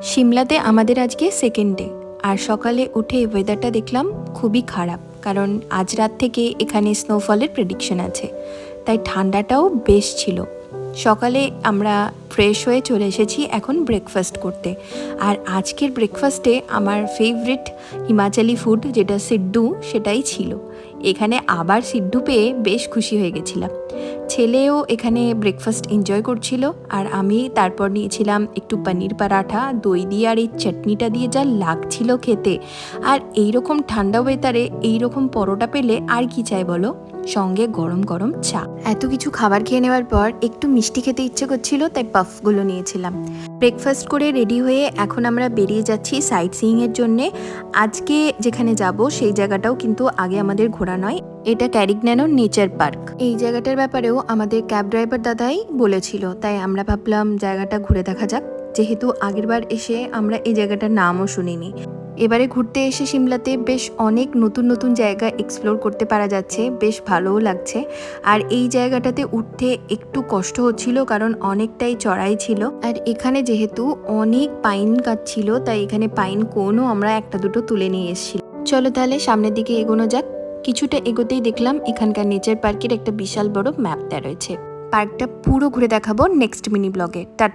সিমলাতে আমাদের আজকে second day আর সকালে উঠে ওয়েদারটা দেখলাম খুবই খারাপ, কারণ আজ রাত থেকে এখানে স্নোফলের প্রেডিকশন আছে। তাই ঠান্ডাটাও বেশ ছিল। সকালে আমরা ফ্রেশ হয়ে চলে এসেছি এখন ব্রেকফাস্ট করতে। আর আজকের ব্রেকফাস্টে আমার ফেভারিট হিমাচলি ফুড যেটা সিড্ডু, সেটাই ছিল। এখানে আবার সিড্ডু পেয়ে বেশ খুশি হয়ে গেছিলাম। ছেলেও এখানে ব্রেকফাস্ট এনজয় করছিল আর আমি তারপর নিয়েছিলাম একটু পনির পরাঠা, দই দিয়ে আর এই চাটনিটা দিয়ে যা লাগছিল খেতে। আর এই রকম ঠান্ডা ওয়েদারে এই রকম পরোটা পেলে আর কি চাই বলো? সঙ্গে গরম গরম চা। এত কিছু খাবার খেয়ে নেওয়ার পর একটু মিষ্টি খেতে ইচ্ছে করছিল, তাই পাফগুলো নিয়েছিলাম। ব্রেকফাস্ট করে রেডি হয়ে এখন আমরা বেরিয়ে যাচ্ছি সাইট সিইংয়ের জন্যে। আজকে যেখানে যাব, সেই জায়গাটাও কিন্তু আগে আমাদের ঘোরা নয়। এটা ক্যারিগন্যানো নেচার পার্ক। এই জায়গাটার ব্যাপারেও আমাদের ক্যাব ড্রাইভার দাদাই বলেছিল, তাই আমরা ভাবলাম জায়গাটা ঘুরে দেখা যাক। যেহেতু আগেরবার এসে আমরা এই জায়গাটার নামও শুনিনি। এবারে ঘুরতে এসে সিমলাতে বেশ অনেক নতুন নতুন জায়গা এক্সপ্লোর করতে পারা যাচ্ছে, বেশ ভালোও লাগছে। আর এই জায়গাটাতে উঠতে একটু কষ্ট হচ্ছিল কারণ অনেকটাই চড়াই ছিল। আর এখানে যেহেতু অনেক পাইন গাছ ছিল, তাই এখানে পাইন কোনও আমরা একটা দুটো তুলে নিয়ে এসেছি। চলো তাহলে সামনের দিকে এগোনো যাক। কিছুটা এগোতেই দেখলাম এখানকার নেচার পার্কের একটা বিশাল বড় ম্যাপ দেওয়া রয়েছে। পার্কটা পুরো ঘুরে দেখাবো নেক্সট মিনি ব্লগে টাটা